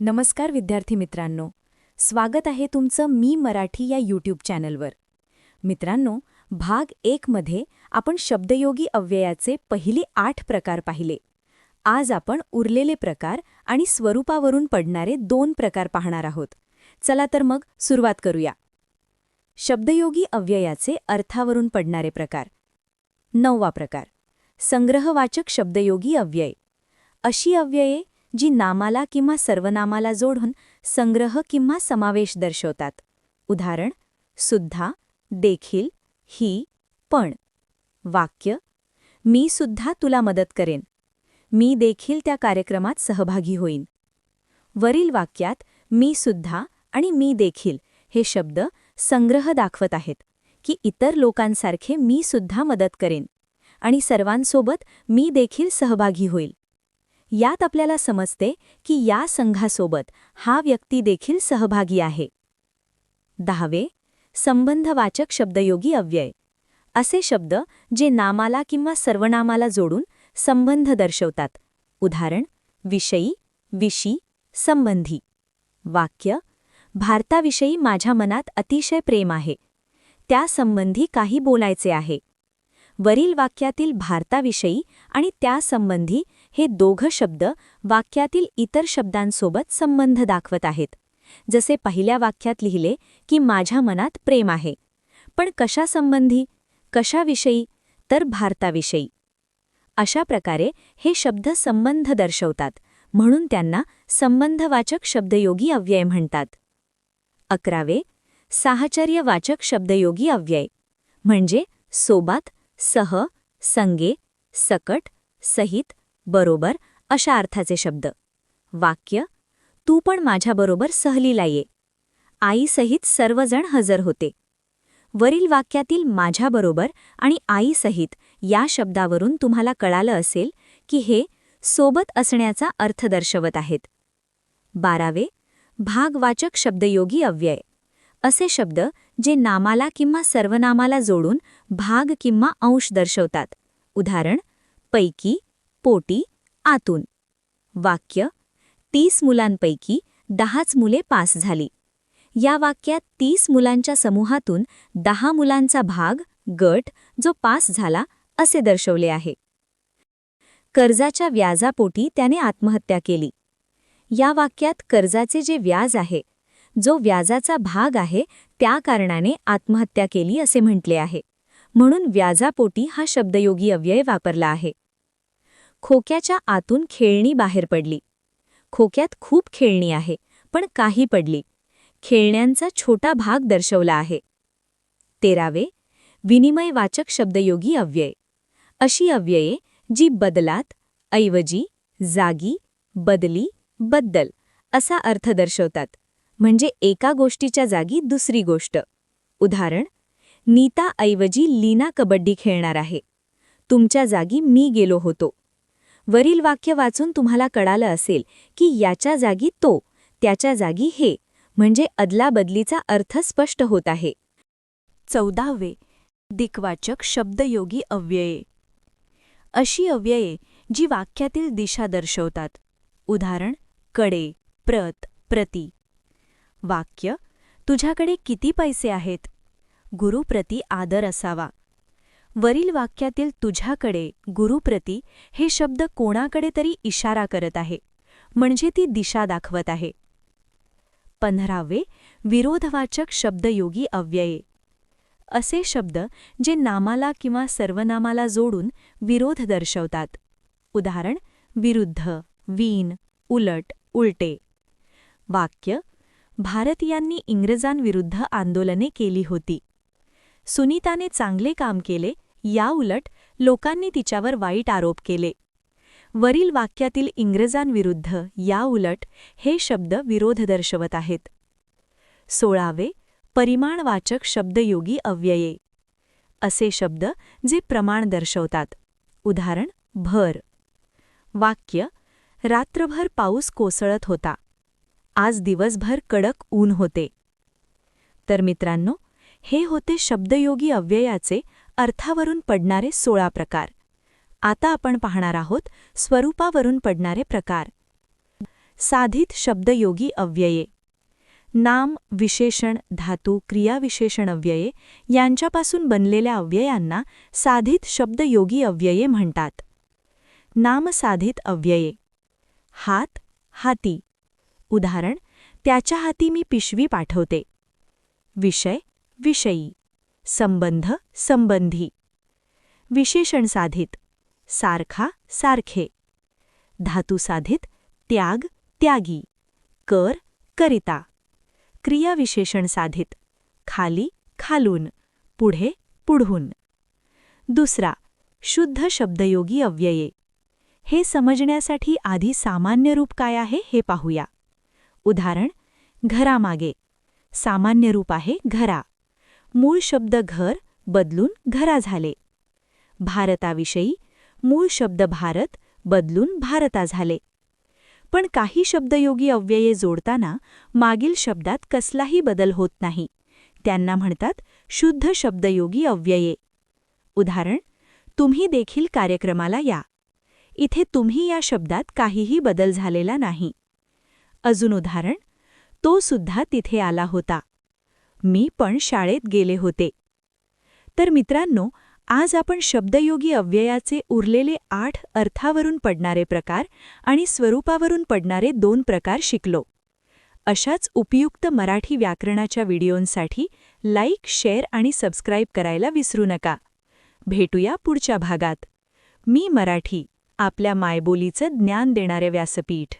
नमस्कार विद्यार्थी मित्रांनो. स्वागत आहे तुमचं मी मराठी या यूट्यूब चॅनलवर मित्रांनो भाग एकमध्ये आपण शब्दयोगी अव्ययाचे पहिले आठ प्रकार पाहिले. आज आपण उरलेले प्रकार आणि स्वरूपावरून पडणारे दोन प्रकार पाहणार आहोत. चला तर मग सुरुवात करूया. शब्दयोगी अव्ययाचे अर्थावरून पडणारे प्रकार. नववा प्रकार. संग्रहवाचक शब्दयोगी अव्यय. अशी अव्यये जी नामाला किंवा सर्वनामाला जोडून संग्रह किंवा समावेश दर्शवतात. उदाहरण सुद्धा देखील ही पण. वाक्य मी सुद्धा तुला मदत करेन. मी देखील त्या कार्यक्रमात सहभागी होईन. वरील वाक्यात मी सुद्धा आणि मी देखील हे शब्द संग्रह दाखवत आहेत की इतर लोकांसारखे मी सुद्धा मदत करेन आणि सर्वांसोबत मी देखील सहभागी होईल. यात आपल्याला समजते की या संघासोबत हा व्यक्ती देखील सहभागी आहे. दहावे संबंधवाचक शब्दयोगी अव्यय. असे शब्द जे नामाला किंवा सर्वनामाला जोडून संबंध दर्शवतात. उदाहरण विषयी विशी संबंधी. वाक्य भारताविषयी माझ्या मनात अतिशय प्रेम आहे. त्यासंबंधी काही बोलायचे आहे. वरील वाक्यातील भारताविषयी आणि त्यासंबंधी हे दोघं शब्द वाक्यातील इतर शब्दांसोबत संबंध दाखवत आहेत. जसे पहिल्या वाक्यात लिहिले की माझ्या मनात प्रेम आहे. पण कशासंबंधी कशाविषयी? तर भारताविषयी. अशा प्रकारे हे शब्द संबंध दर्शवतात म्हणून त्यांना संबंधवाचक शब्दयोगी अव्यय म्हणतात. अकरावे साहचर्यवाचक शब्दयोगी अव्यय. म्हणजे सोबात सह संगे सकट सहित बरोबर अशा अर्थाचे शब्द. वाक्य तू पण माझ्याबरोबर सहलीला ये. आईसहित सर्वजण हजर होते. वरील वाक्यातील माझ्याबरोबर आणि आईसहित या शब्दावरून तुम्हाला कळालं असेल की हे सोबत असण्याचा अर्थ दर्शवत आहेत. बारावे भागवाचक शब्दयोगी अव्यय. असे शब्द जे नामाला किंवा सर्वनामाला जोडून भाग किंवा अंश दर्शवतात. उदाहरण पैकी पोटी आतून. वाक्य तीस मुलांपैकी दहाच मुले पास झाली. या वाक्यात तीस मुलांच्या समूहातून दहा मुलांचा भाग गट जो पास झाला असे दर्शवले आहे. कर्जाच्या व्याजापोटी त्याने आत्महत्या केली. या वाक्यात कर्जाचे जे व्याज आहे जो व्याजाचा भाग आहे त्या कारणाने आत्महत्या केली असे म्हटले आहे. म्हणून व्याजापोटी हा शब्दयोगी अव्यय वापरला आहे. खोक्याच्या आतून खेळणी बाहेर पडली. खोक्यात खूप खेळणी आहे पण काही पडली. खेळण्यांचा छोटा भाग दर्शवला आहे. तेरावे विनिमय वाचक शब्दयोगी अव्यय. अशी अव्यये जी बदलात ऐवजी जागी बदली बद्दल असा अर्थ दर्शवतात. म्हणजे एका गोष्टीच्या जागी दुसरी गोष्ट. उदाहरण नीता ऐवजी लीना कबड्डी खेळणार आहे. तुमच्या जागी मी गेलो होतो. वरील वाक्य वाचून तुम्हाला कळालं असेल की याच्या जागी तो त्याच्या जागी हे म्हणजे अदलाबदलीचा अर्थ स्पष्ट होत आहे. चौदावे दिक्वाचक शब्दयोगी अव्यये. अशी अव्यये जी वाक्यातील दिशा दर्शवतात. उदाहरणकडे प्रत प्रति. वाक्य तुझ्याकडे किती पैसे आहेत? गुरुप्रती आदर असावा. वरील वाक्यातील तुझ्याकडे गुरुप्रती हे शब्द कोणाकडे तरी इशारा करत आहे. म्हणजे ती दिशा दाखवत आहे. पंधरावे विरोधवाचक शब्दयोगी अव्यये. असे शब्द जे नामाला किंवा सर्वनामाला जोडून विरोध दर्शवतात. उदाहरण विरुद्ध वीन उलट उलटे. वाक्य भारतीयांनी इंग्रजांविरुद्ध आंदोलने केली होती. सुनीताने चांगले काम केले याउलट लोकांनी तिच्यावर वाईट आरोप केले. वरील वाक्यातील इंग्रजांविरुद्ध याउलट हे शब्द विरोध दर्शवत आहेत. सोळावे परिमाणवाचक शब्दयोगी अव्यये. असे शब्द जे प्रमाण दर्शवतात. उदाहरण भर. वाक्य रात्रभर पाऊस कोसळत होता. आज दिवसभर कडक ऊन होते. तर मित्रांनो हे होते शब्दयोगी अव्ययाचे अर्थावरून पडणारे सोळा प्रकार. आता आपण पाहणार आहोत स्वरूपावरून पडणारे प्रकार. साधित शब्दयोगी अव्यये. नाम विशेषण धातू क्रियाविशेषण अव्यये यांच्यापासून बनलेल्या अव्ययांना साधित शब्दयोगी अव्यये म्हणतात. नामसाधित अव्यये. हात हाती. उदाहरण त्याच्या हाती मी पिशवी पाठवते. विषय विषयी. संबंध, संबंधी. विशेषण साधित. सारखा, सारखे. धातू साधित, त्याग, त्यागी. कर, करिता. क्रियाविशेषण साधित. खाली, खालून. पुढे, पुढून. दुसरा, शुद्ध शब्दयोगी अव्यये. हे समजण्यासाठी आधी सामान्य रूप काय आहे हे पाहूया. उदाहरण, घरामागे. सामान्य रूप आहे घरा. मूळ शब्द घर बदलून घरा झाले. भारताविषयी मूळ शब्द भारत बदलून भारता झाले. पण काही शब्दयोगी अव्यये जोडताना मागील शब्दात कसलाही बदल होत नाही. त्यांना म्हणतात शुद्ध शब्दयोगी अव्यये. उदाहरण तुम्ही देखील कार्यक्रमाला या. इथे तुम्ही या शब्दात काहीही बदल झालेला नाही. अजून उदाहरण तो सुद्धा तिथे आला होता. मी पण शाळेत गेले होते. तर मित्रांनो आज आपण शब्दयोगी अव्ययाचे उरलेले आठ अर्थावरून पडणारे प्रकार आणि स्वरूपावरून पडणारे दोन प्रकार शिकलो. अशाच उपयुक्त मराठी व्याकरणाच्या व्हिडिओंसाठी लाईक शेअर आणि सबस्क्राईब करायला विसरू नका. भेटूया पुढच्या भागात. मी मराठी आपल्या मायबोलीचं ज्ञान देणारे व्यासपीठ.